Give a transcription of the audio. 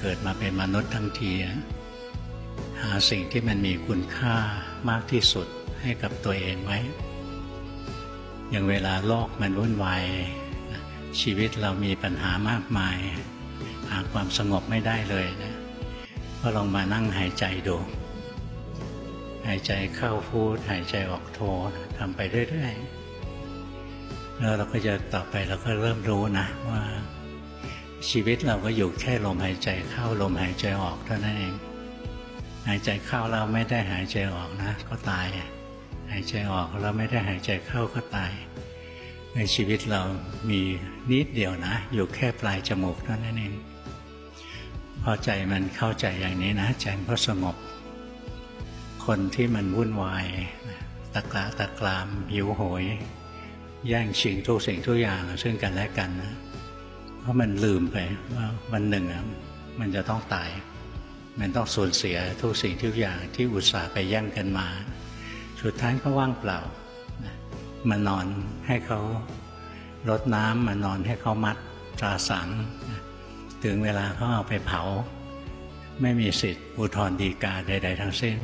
เกิดมาเป็นมนุษย์ทั้งทีหาสิ่งที่มันมีคุณค่ามากที่สุดให้กับตัวเองไว้ อย่างเวลาโลกมันวุ่นวายชีวิตเรามีปัญหามากมาย หาความสงบไม่ได้เลยนะก็ลองมานั่งหายใจดู หายใจเข้าพูด หายใจออกโททำไปเรื่อยๆแล้วเราก็จะต่อไปเราก็เริ่มรู้นะว่า ชีวิตเราก็อยู่แค่ลมหายใจเข้าลมหายใจออกเท่านั้นเอง หายใจเข้าเราไม่ได้หายใจออกนะ ก็ตาย หายใจออกเราไม่ได้หายใจเข้าก็ตาย ในชีวิตเรามีนิดเดียวนะ อยู่แค่ปลายจมูกเท่านั้นเองพอใจมันเข้าใจอย่างนี้นะใจมันก็สงบ คนที่มันวุ่นวายตะกละตะกรามหิวโหย แย่งชิงทุกสิ่งทุกอย่างซึ่งกันและกันนะ เพราะมันลืมไปว่าวันหนึ่งอะมันจะต้องตาย มันต้องสูญเสียทุกสิ่งทุกอย่างที่อุตส่าห์ไปแย่งกันมา สุดท้ายก็ว่างเปล่ามานอนให้เขารดน้ำมานอนให้เขามัดตราสัง ถึงเวลาเขาเอาไปเผา ไม่มีสิทธิ์อุทธรณ์ฎีกาใด ๆ ทั้งสิ้น